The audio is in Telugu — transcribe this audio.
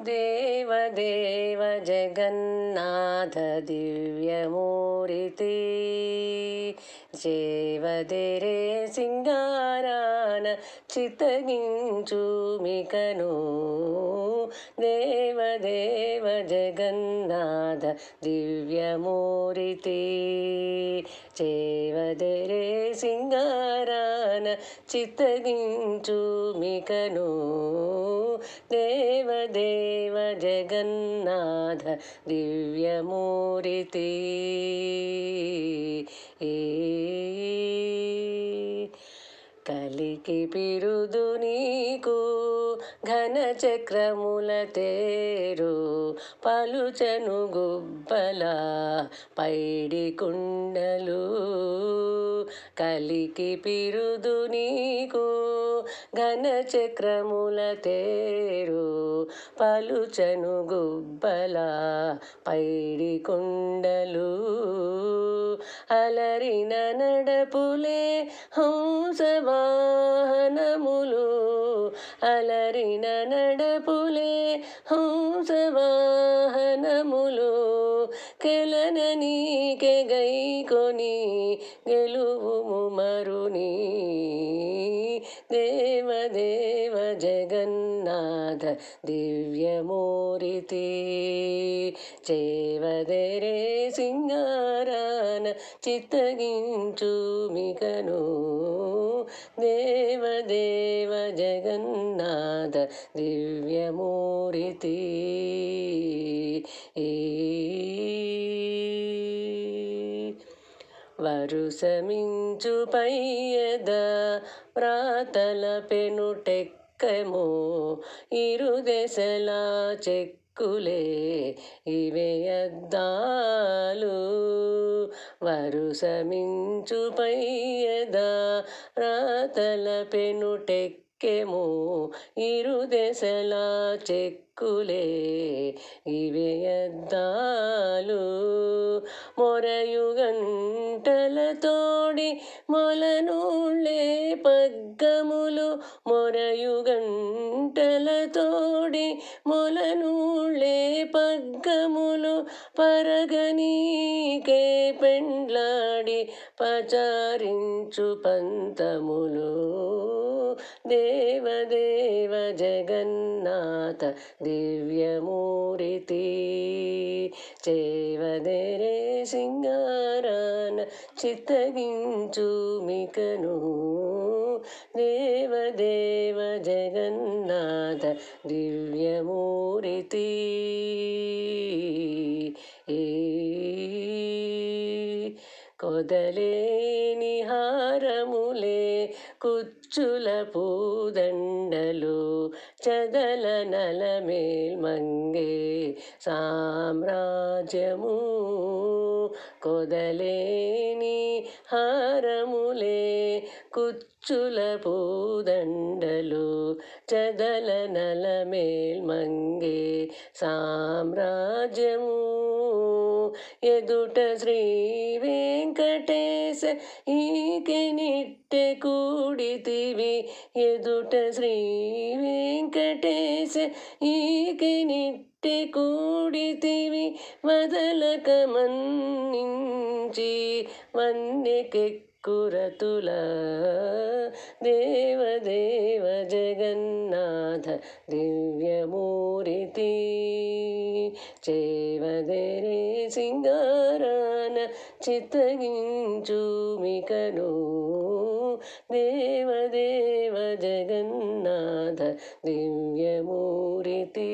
देव देव जगन्नाथ दिव्यमूर्ती। सिङ्गारान रे देव देव जगन्नाथ दिव्यमूर्ति। చేవదరే సింగారాన చిత్తగించు మికను. దేవదేవ జగన్నాథ దివ్యమూరితి. ఏ కలికి పిరుదు నీకు ఘన చక్రముల తేరు పలుచను గుబ్బల పైడి కుండలు. కలికి పిరుదు నీకు ఘన చక్రముల తేరు పలుచను గుబ్బల పైడి కుండలు. అలరిన నడపులే అలరిన నడపులే హంసవాహనములు కెలన నీకే గైకొని గెలువు జగన్నాథ దివ్యమూరితి చేవదరే సింగారాన చిత్తగించు మికను దేవదేవ జగన్నాథ దివ్యమూరితి వరుసమించు పయ్యద ప్రాతల పెనుటెక్కము ఇరు దశలా చెక్కులే ఇవే అద్దాలు. వరుస పయ్యద రాతల పెనుటెక్కెము ఇరు దశలా చెక్కులే ఇవే అద్దాలు. మొరయుగంటలతోడి మొలనూళ్ళే పగ్గములు. మొరయుగంటలతోడి మొలనూళ్ళే పగ్గములు. పరగనీ పరగనీకే పెండ్లాడి పచారించు పంతములు. దేవదేవ జగన్నాథ దివ్యమూరితి. చేవదేరే సింగారాన చిత్తగించుమికను దేవదేవ జగన్నాథ దివ్యమూరితి. కొదలేని హారములే కుచ్చుల పూదండలు చదల నలమేల్ మంగే సామ్రాజ్యము. కొదలేని హారములే కుచ్చుల పూదండలు చదల నలమేల్ మంగే సామ్రాజ్యము. ఎదుట శ్రీ వెంకటేశ ఈకె నిట్టె కూడితివి ఎదుట శ్రీ వెంకటేశ ఈకె నిట్టె కూడితివి వదలక మన్నించి వన్నెకెక్కురతుల దేవదేవ జగన్నాథ దివ్యమూరితి. చేవదెరే సింగారాన చిత్తగించుమికను దేవదేవ జగన్నాథ దివ్యమూరితి.